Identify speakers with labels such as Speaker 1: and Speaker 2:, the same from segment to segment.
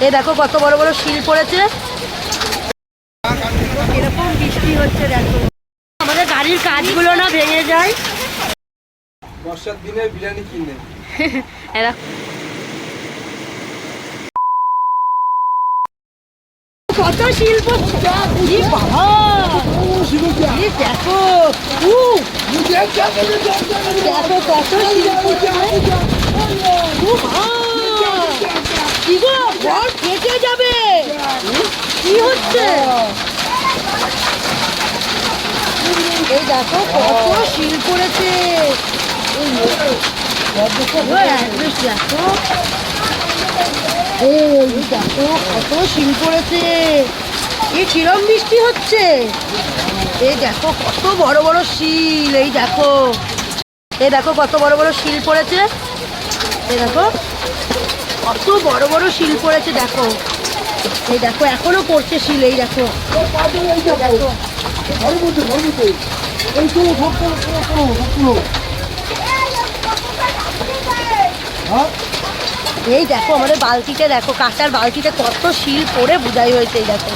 Speaker 1: এ দেখো কত বড় বড় শিল পড়েছে। এরকম বৃষ্টি হচ্ছে দেখো। আমাদের গাড়ির কাজগুলো না ভেঙে যায়।
Speaker 2: বর্ষার দিনে বিরিয়ানি কিনে
Speaker 1: এরা কত শিল্প দেখো। দেখো কত শিল্প ঘর ফেটে যাবে। কি হচ্ছে? এই দেখো কত শিল পড়েছে। দেখো। দেখো কত শিল পড়েছে। এই কিরম বৃষ্টি হচ্ছে? এই দেখো কত বড় বড় শিল, এই দেখো। এই দেখো কত বড় বড় শিল পড়েছে। এই দেখো। কত বড় বড় শিল পড়েছে, দেখো। এই দেখো, এখনও পড়ছে শিল, এই দেখো। এই দেখো, আমাদের বালতিতে দেখো, কাঁচার বালতিতে কত শিল পড়ে বুঝাই হয়েছে, এই দেখো।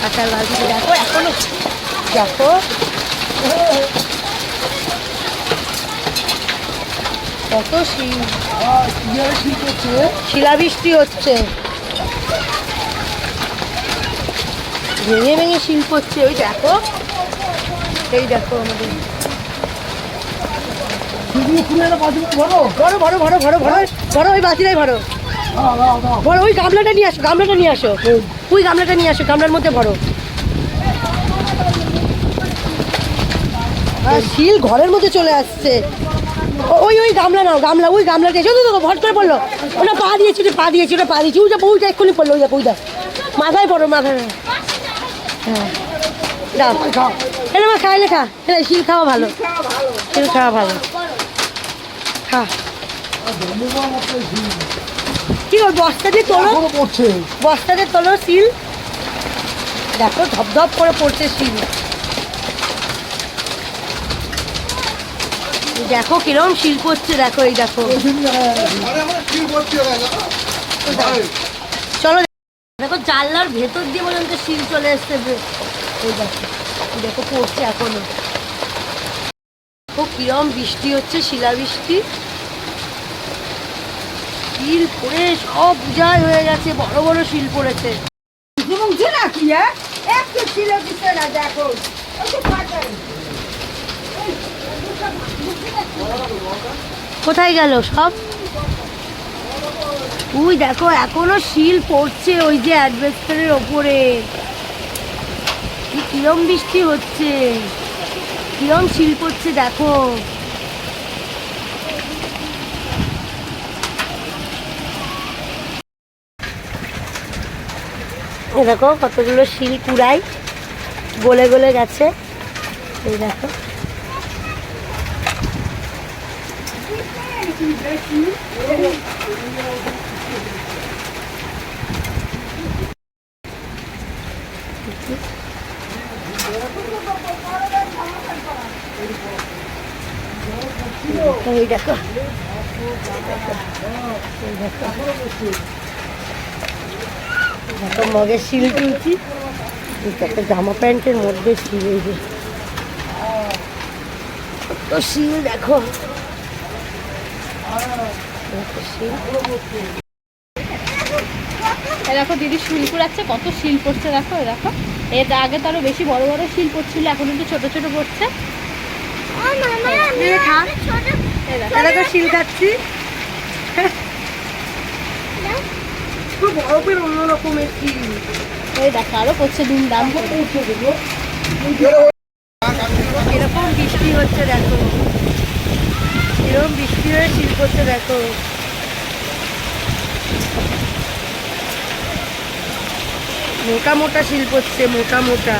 Speaker 1: কাঁচার বালতিতে দেখো, এখনও দেখো। কত শিল শিলাবৃষ্টি হচ্ছে। ভেঙে ভেঙে শিল পড়ছে ওই দেখো। এই দেখো আমাদের। ভরো। ভরো ভরো ভরো ভরো ভরো ওই বাতিটাই ভরো। ভরো ওই গামলাটা নিয়ে আসো গামলাটা নিয়ে আসো। ওই গামলাটা নিয়ে আসো গামলার মধ্যে ভরো। আর শিল ঘরের মধ্যে চলে আসছে। ওই ওই গামলা নাও গামলা ওই গামলাটা এসে। তো ভর করে পড়ল। ওটা পা দিয়েছি ওটা পা দিয়েছি ওটা পা দিয়েছি। ওই দেখো ওইটা এক্ষুনি পড়ল ওই দেখো ওই মাথায় পড়ো মাথায়। হ্যাঁ। দাও এনে মা খাইলে খা। এনে শিল খাওয়া ভালো। শিল খাওয়া ভালো। খা। কি গো বস্তা দিয়ে তোলো? বস্তা দিয়ে তোলো শিল? দেখো ধপধপ করে পড়ছে শিল। দেখো কিরম শিল পড়ছে দেখো, এই দেখো। চলো দেখো জানলার ভেতর দিয়ে পর্যন্ত শিল চলে এসছে এই দেখো দেখো পড়ছে এখনও। দেখো কিরম বৃষ্টি হচ্ছে, শিলাবৃষ্টি। শিল পড়ে, সব উজাড় হয়ে গেছে, বড় বড় শিল পড়েছে। কোথায় গেল সব? উই, দেখো, এখনও শিল পড়ছে ওই যে অ্যাডভেস্টারের ওপরে। কিরম বৃষ্টি হচ্ছে। কিরম শিল পড়ছে, দেখো। দেখো, কতগুলো শিল কুড়াই গলে গলে গেছে। এই দেখো। দেখো মগের শিল তুলছি। দেখো জামা প্যান্টের মধ্যে শিল শিল দেখো। দেখো
Speaker 3: দিদি শিল কুড়াচ্ছে কত শিল পড়ছে দেখো দেখো। এটা আগে তো আরও বেশি বড় বড় শিল পড়ছিল এখন কিন্তু ছোট ছোট পড়ছে। দেখো।
Speaker 1: শিল খাচ্ছি বরফের শিল।
Speaker 3: দেখো আরও পড়ছে দুম দাম।
Speaker 1: এরকম বৃষ্টি হচ্ছে দেখো। এরকম বৃষ্টি হয়ে শিল করছে দেখো। মোটা মোটা শিল পড়ছে মোটা মোটা।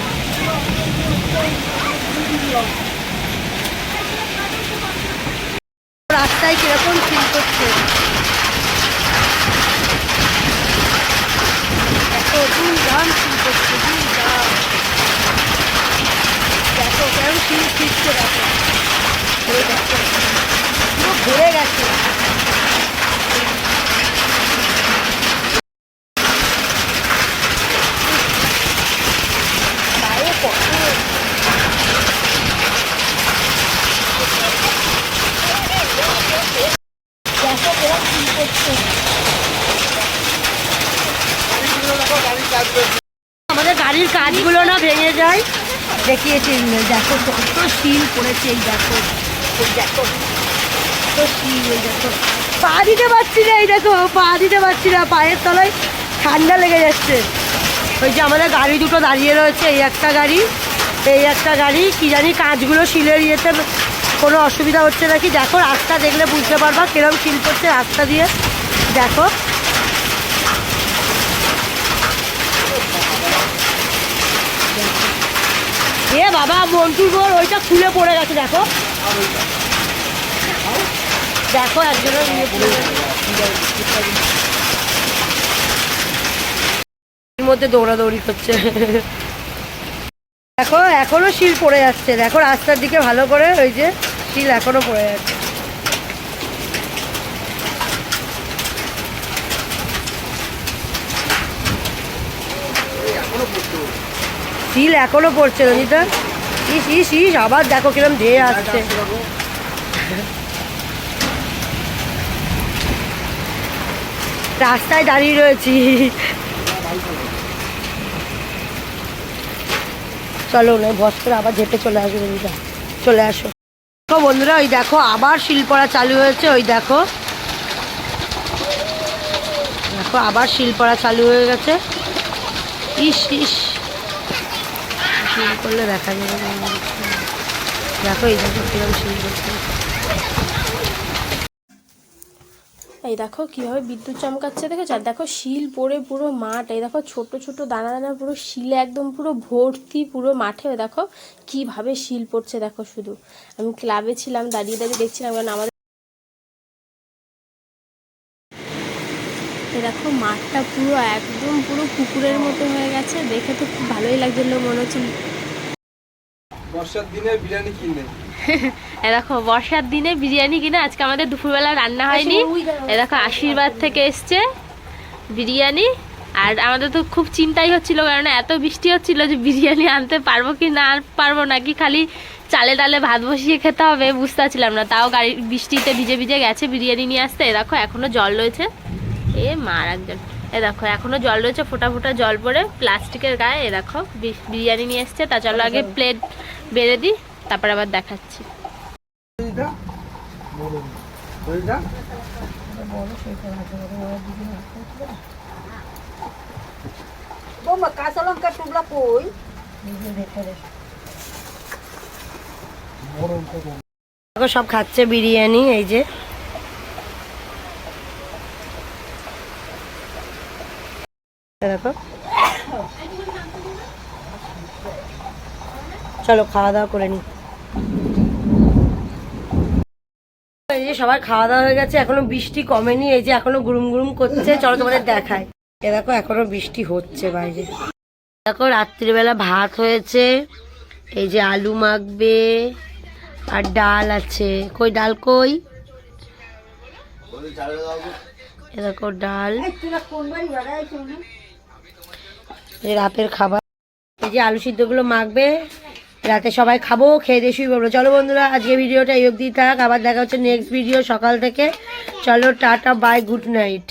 Speaker 1: রাস্তায় কীরকম শিল করছে দেখো, দুই ধান শিল করছে দুই ধান দেখো, কেমন শিল ফিরছে দেখো। ঘুরে গেছে গাড়ির কাজগুলো না ভেঙে যায় দেখিয়েছি দেখো কত শিল পড়েছে এই দেখো এই দেখো কত শিল, এই দেখো। পা দিতে পারছি না, এই দেখো, পা দিতে পারছি না, পায়ের তলায় ঠান্ডা লেগে যাচ্ছে। ওই যে আমাদের গাড়ি দুটো দাঁড়িয়ে রয়েছে, এই একটা গাড়ি, এই একটা গাড়ি, কি জানি কাঁচগুলো শিলের ইয়েতে কোনো অসুবিধা হচ্ছে নাকি? দেখো, রাস্তা দেখলে বুঝতে পারবা কিরম শিল পড়ছে রাস্তা দিয়ে। দেখো। এ বাবা মন্টুর বোর ওইটা খুলে পড়ে গেছে, দেখো। দেখো, একজনের মধ্যে দৌড়াদৌড়ি করছে। দেখো, এখনও শিল পড়ে যাচ্ছে। দেখো, রাস্তার দিকে ভালো করে ওই যে শিল এখনও পড়ে যাচ্ছে। শিল এখনও পড়ছে রঞ্জিতা ইস ইস ইস, আবার দেখো কিরম ধেয়ে আসছে। রাস্তায় দাঁড়িয়ে রয়েছি। চলো না বস করে আবার যেতে চলে আসো রঞ্জিতা চলে আসো। দেখো বন্ধুরা, ওই দেখো, আবার শিল পড়া চালু হয়েছে, ওই দেখো। দেখো, আবার শিল পড়া চালু হয়ে গেছে। ইস ইস। শিল করলে দেখা যাবে দেখো, এই দেখো কিরম শিল করছে।
Speaker 3: এই দেখো কীভাবে বিদ্যুৎ চমকাচ্ছে, দেখেছ? আর দেখো শিল পড়ে পুরো মাঠ, এই দেখো ছোট ছোট দানা দানা, পুরো শিলে একদম পুরো ভর্তি, পুরো মাঠে। দেখো কীভাবে শিল পড়ছে, দেখো শুধু। আমি ক্লাবে ছিলাম, দাঁড়িয়ে দাঁড়িয়ে দেখছিলাম, কারণ আমাদের এই দেখো মাঠটা পুরো একদম পুরো পুকুরের মতো হয়ে গেছে। দেখে তো খুব ভালোই লাগছিল মনে হচ্ছে
Speaker 2: বর্ষার দিনে বিরিয়ানি কিনে
Speaker 3: এ দেখো বর্ষার দিনে বিরিয়ানি কিনে আজকে আমাদের দুপুরবেলা রান্না হয়নি। এ দেখো আশীর্বাদ থেকে এসছে বিরিয়ানি। আর আমাদের তো খুব চিন্তাই হচ্ছিল কারণ এত বৃষ্টি হচ্ছিল যে বিরিয়ানি আনতে পারব কি না পারব নাকি খালি চালে ডালে ভাত বসিয়ে খেতে হবে বুঝতে পারছিলাম না। তাও গাড়ি বৃষ্টিতে ভিজে ভিজে গেছে বিরিয়ানি নিয়ে আসতে। এ দেখো এখনও জল রয়েছে। এ মার একজন। এ দেখো এখনও জল রয়েছে ফোটা ফোটা জল পড়ে। প্লাস্টিকের গায়ে এ দেখো বি- বিরিয়ানি নিয়ে এসছে। তা চলো আগে প্লেট বেড়ে দিই তারপর আবার দেখাচ্ছি।
Speaker 2: এইটা এইটা
Speaker 1: বৌমা কাঁচা লঙ্কার টুকরা কই সব খাচ্ছে বিরিয়ানি এই যে। চলো, খাওয়া দাওয়া করে নি। এই যে সবার খাওয়া দাওয়া হয়ে গেছে, এখনও বৃষ্টি কমেনি, এই যে এখনও গুরুম গুরুম করছে। চলো তোমাদের দেখায় এ দেখো, এখনও বৃষ্টি হচ্ছে বাইরে। দেখো, রাত্রিবেলা ভাত হয়েছে, এই যে আলু মাখবে, আর ডাল আছে। কই ডাল, কই? এ দেখো, ডাল। রাতের খাবার। এই যে আলু সিদ্ধগুলো মাখবে, রাতে সবাই খাব, খেয়ে দিয়ে শুয়ে পড়ব। চলো বন্ধুরা, আজকে ভিডিওটা এই অবধি থাক। আবার দেখা হচ্ছে নেক্সট ভিডিও সকাল থেকে। চলো টাটা বাই গুড নাইট